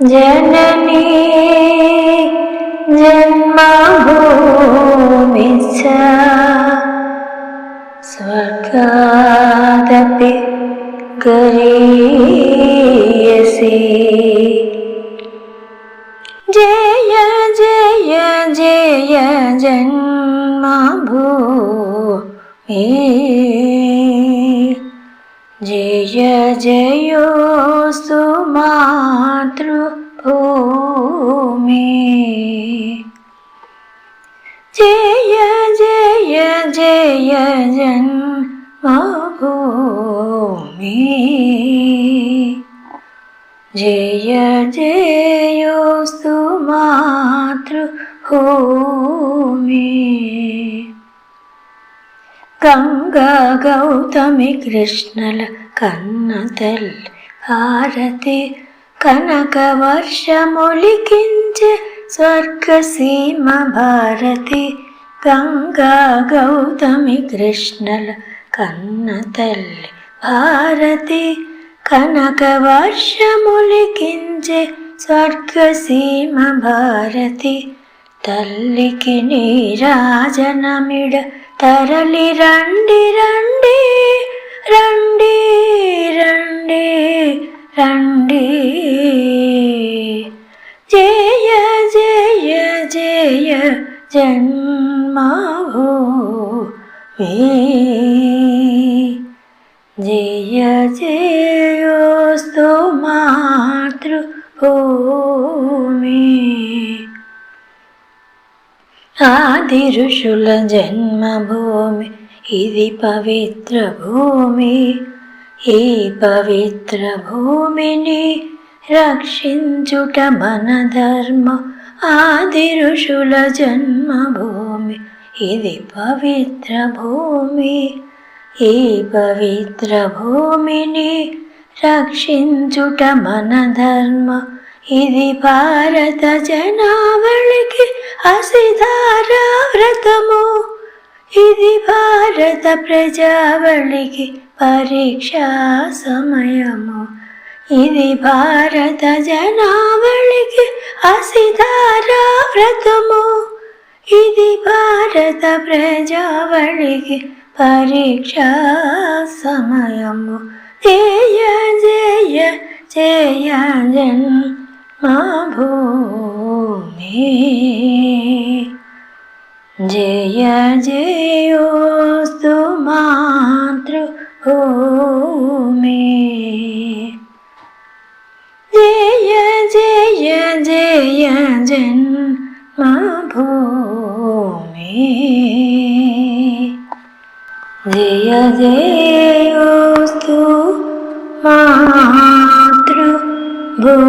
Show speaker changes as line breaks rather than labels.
ജനനീ ജന്മഭൂമിച്ച സ്വർഗാദപി ഗരീയസി जय जयोस्तु मातृभूमि। जय जय जय जन्मभूमि। जय जयोस्तु मातृभूमि గంగా గౌతమి కృష్ణల కన్న తల్లి హారతి. కనక వర్షములికించే స్వర్గసీమ భారతి. గంగా గౌతమి కృష్ణల కన్న తల్లి భారతి కనక వర్షములికించే స్వర్గసీమ భారతి. తల్లికి నీరాజనమిడ തരളി രണ്ട് രണ്ട് രണ്ട് രണ്ട് രണ്ട്. ജയ ജയ ജയ ജന്മാവോ ജയ ജയോസ്തു മാതൃഭൂമി. ఆది ఋషుల జన్మభూమి ఇది పవిత్ర భూమి. ఈ పవిత్ర భూమిని రక్షించుట మన ధర్మం ఆది ఋషుల జన్మభూమి. ఇది పవిత్ర భూమి. ఈ పవిత్ర భూమిని రక్షించుట మన ధర్మం ఇది భారత జనావళికి అసిధార వ్రతము. ఇది భారత ప్రజావళికి పరీక్షా సమయము. ఇది భారత జనావళికి అసిధార వ్రతము. ఇది భారత ప్రజావళికి పరీక్షా సమయము. జయ జయ జయ മഭൂമേ. ജയ ജയോസ്തു മാതൃ ഭൂമേ ജയ ജയ ജയ ജന്മഭൂമേ. ജയ ജയോസ്തു മാ ভূমি।